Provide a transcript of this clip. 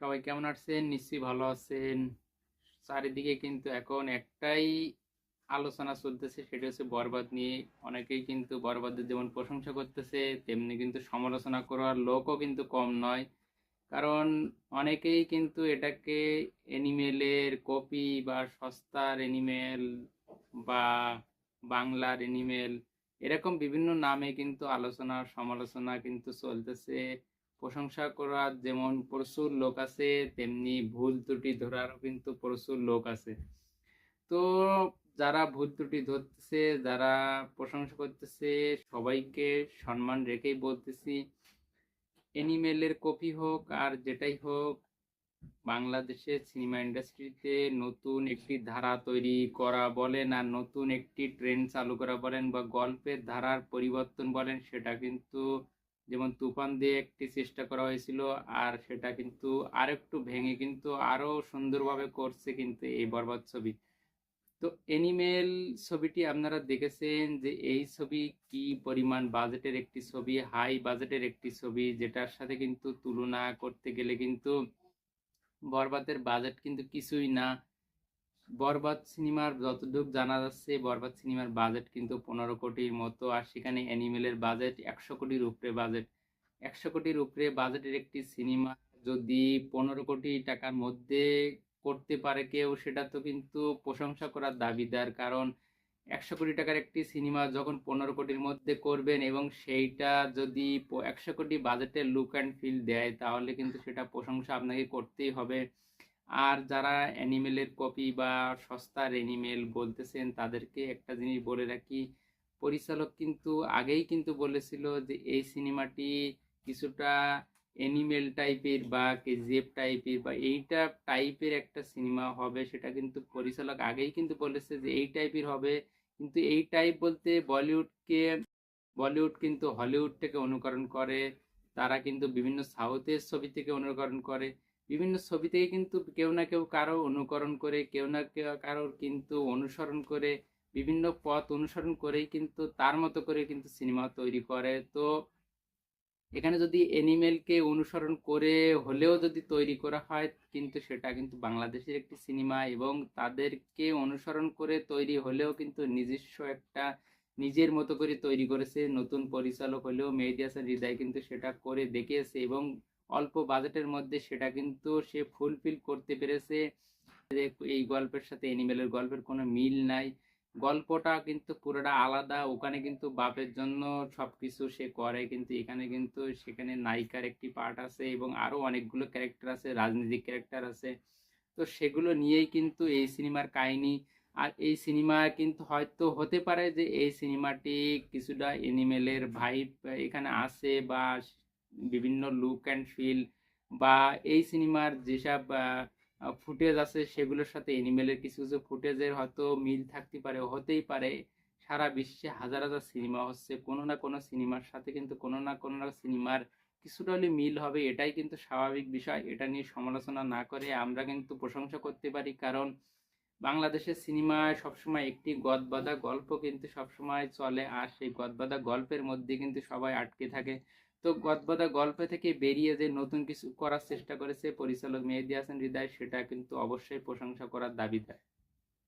সবাই কেমন আছেন? নিশ্চয়ই ভালো আছেন। চারিদিকে কিন্তু এখন একটাই আলোচনা চলতেছে, সেটা হচ্ছে বরবাদ নিয়ে। অনেকেই কিন্তু বরবাদের যেমন প্রশংসা করতেছে, তেমনি কিন্তু সমালোচনা করার লোকও কিন্তু কম নয়। কারণ অনেকেই কিন্তু এটাকে অ্যানিমেলের কপি বা সস্তার অ্যানিমেল বা বাংলার অ্যানিমেল, এরকম বিভিন্ন নামে কিন্তু আলোচনা, সমালোচনা কিন্তু চলতেছে। প্রশংসা করার যেমন প্রচুর লোক আছে, তেমনি ভুল ত্রুটি ধরারও কিন্তু প্রচুর লোক আছে। তো যারা ভুল ত্রুটি ধরতেছে, যারা প্রশংসা করতেছে, সবাইকে সম্মান রেখেই বলতেছি অ্যানিমেলের কপি হোক আর যেটাই হোক, বাংলাদেশের সিনেমা ইন্ডাস্ট্রিতে নতুন একটি ধারা তৈরি করা বলেন আর নতুন একটি ট্রেন্ড চালু করা বলেন বা গল্পের ধারার পরিবর্তন বলেন, সেটা কিন্তু যেমন তুফান দিয়ে একটি চেষ্টা করা হয়েছিল, আর সেটা কিন্তু আরেকটু ভেঙে কিন্তু আরও সুন্দরভাবে করছে কিন্তু এই বরবাদ ছবি। তো এনিমেল ছবিটি আপনারা দেখেছেন যে এই ছবি কি পরিমাণ বাজেটের একটি ছবি, হাই বাজেটের একটি ছবি, যেটার সাথে কিন্তু তুলনা করতে গেলে কিন্তু বরবাদের বাজেট কিন্তু কিছুই না। বরবাদ সিনেমার যতটুকু জানা যাচ্ছে, বরবাদ সিনেমার বাজেট কিন্তু পনেরো কোটির মতো, আর সেখানে অ্যানিমেলের বাজেট একশো কোটির উপরে বাজেট একশো কোটির উপরে বাজেটের একটি সিনেমা যদি পনেরো কোটি টাকার মধ্যে করতে পারে কেউ, সেটা তো কিন্তু প্রশংসা করার দাবিদার। কারণ একশো কোটি টাকার একটি সিনেমা যখন পনেরো কোটির মধ্যে করবেন এবং সেইটা যদি একশো কোটি বাজেটের লুক অ্যান্ড ফিল দেয়, তাহলে কিন্তু সেটা প্রশংসা আপনাকে করতেই হবে। আর যারা অ্যানিমেলের কপি বা সস্তার অ্যানিমেল বলতেছেন, তাদেরকে একটা জিনিস বলে রাখি। পরিচালক কিন্তু আগেই কিন্তু বলেছিল যে, এই সিনেমাটি কিছুটা অ্যানিমেল টাইপের বা কেজিএফ টাইপের বা এইটা টাইপের একটা সিনেমা হবে, সেটা কিন্তু পরিচালক আগেই কিন্তু বলেছে যে, এই টাইপের হবে। কিন্তু এই টাইপ বলতে বলিউডকে, বলিউড কিন্তু হলিউড থেকে অনুকরণ করে, তারা কিন্তু বিভিন্ন সাউথের ছবি থেকে অনুকরণ করে। বিভিন্ন ছবি থেকে কিন্তু কেউ না কেউ কারও অনুকরণ করে, কেউ না কেউ কারোর কিন্তু অনুসরণ করে, বিভিন্ন পথ অনুসরণ করেই কিন্তু তার মতো করে কিন্তু সিনেমা তৈরি করে। তো এখানে যদি অ্যানিমেলকে অনুসরণ করে হলেও যদি তৈরি করা হয়, কিন্তু সেটা কিন্তু বাংলাদেশের একটি সিনেমা এবং তাদেরকে অনুসরণ করে তৈরি হলেও কিন্তু নিজস্ব একটা নিজের মতো করে তৈরি করেছে, নতুন পরিচালক হলেও মেহেদি হাসান হৃদয় কিন্তু সেটা করে দেখিয়েছে এবং অল্প বাজেটের মধ্যে সেটা কিন্তু সে ফুলফিল করতে পেরেছে। এই গল্পের সাথে অ্যানিমেলের গল্পের কোনো মিল নাই। গল্পটা কিন্তু পুরোটা আলাদা। ওখানে কিন্তু বাপের জন্য সব কিছু সে করে, কিন্তু এখানে কিন্তু সেখানে নায়িকার একটি পার্ট আছে এবং আরও অনেকগুলো ক্যারেক্টার আছে, রাজনৈতিক ক্যারেক্টার আছে। তো সেগুলো নিয়েই কিন্তু এই সিনেমার কাহিনী। আর এই সিনেমা কিন্তু হয়তো হতে পারে যে এই সিনেমাটি কিছুটা এনিমেলের ভাইব এখানে আছে বা বিভিন্ন লুক অ্যান্ড ফিল বা এই সিনেমার যেসব ফুটেজ আছে সেগুলোর সাথে এনিমেলের কিছু কিছু ফুটেজের হয়তো মিল থাকতে পারে, হতেই পারে। সারা বিশ্বে হাজার হাজার সিনেমা হচ্ছে, কোনো না কোনো সিনেমার সাথে কিন্তু কোনো না কোনো সিনেমার কিছুটা হলে মিল হবে, এটাই কিন্তু স্বাভাবিক বিষয়। এটা নিয়ে সমালোচনা না করে আমরা কিন্তু প্রশংসা করতে পারি, কারণ বাংলাদেশের সিনেমায় সবসময় একটি গদবাদা গল্প কিন্তু সবসময় চলে, আর সেই গদবাদা গল্পের মধ্যে কিন্তু সবাই আটকে থাকে। তো গদবদা গল্প থেকে বেরিয়ে যে নতুন কিছু করার চেষ্টা করেছে পরিচালক মেহেদি হাসান হৃদয়, সেটা কিন্তু অবশ্যই প্রশংসা করার দাবিদার।